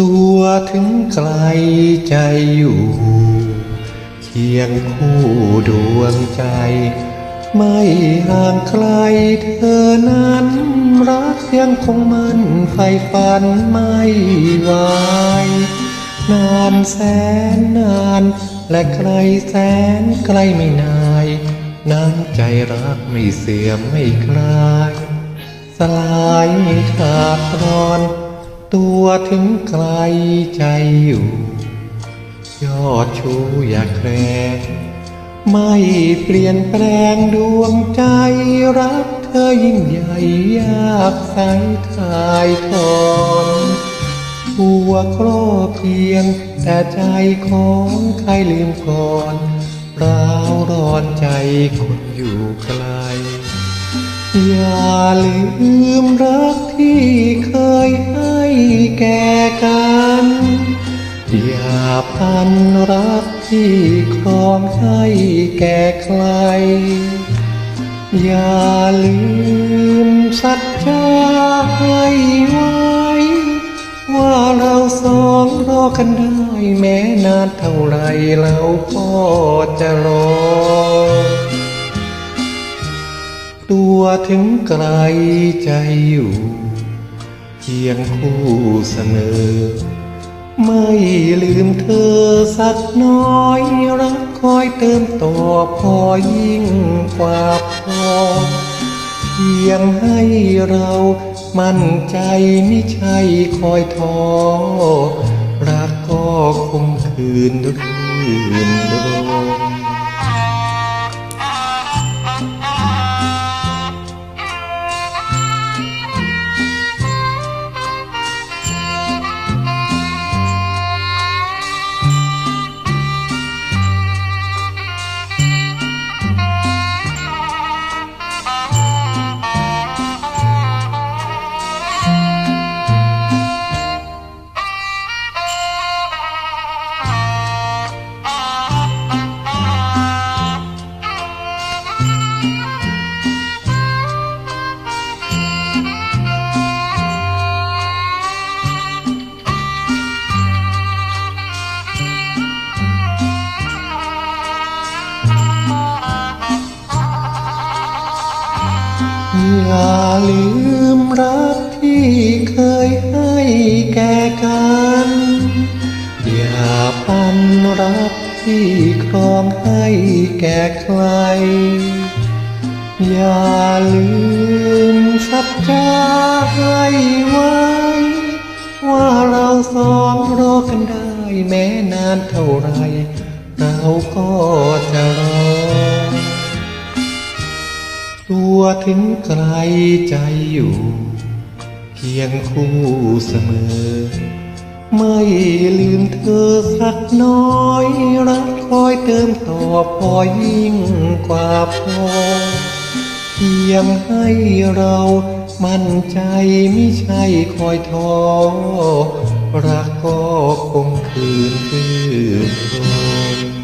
ตัวถึงไกลใจอยู่ เคียงคู่ดวงใจ ไม่ห่างไกลเธอนั้น รักยังคงมันไฟฝันไม่ไหวานานแสนนาน และไกลแสนไกลไม่นายน้ำใจรักไม่เสื่อมไม่คลาย สลายไม่ขาดตอน ตัวถึงไกลใจอยู่ ยอดชูอยากแครงไม่เปลี่ยนแปลงดวงใจรักเธอยิ่งใหญ่ยากใสทายทอนหัวครอบเพียง แต่ใจของใครลืมก่อนร้าวร้อนใจคนอยู่ไกล อย่าลืมรักที่ อย่าพันรักที่ครองให้แก่ใคร อย่าลืมสัจจาให้ไว้ ว่าเราสองรอกันได้แม้นานเท่าไรเราก็จะรอ ตัวถึงไกลใจอยู่ เคียงคู่เสมอ ไม่ลืมเธอสักน้อยรักคอยเติมต่อพอยิ่งกว่าพอเพียงให้เรามั่นใจไม่ใช่คอยท้อรักก็คงคืนรื่นรม อย่าลืมรักที่เคยให้แก่กัน อย่าปันรักที่ครองให้แก่ใคร อย่าลืมสัจจาให้ไว้ ว่าเราสองรอกันได้แม้นานเท่าไร เราก็จะร วถึงไกลใจอยู่ เคียงคู่เสมอ ไม่ลืมเธอสักน้อย รักคอยเติมต่อพอยิ่งกว่าพอเพียงให้เรามั่นใจไม่ใช่คอยท้อรักก็คงคืนคืนรม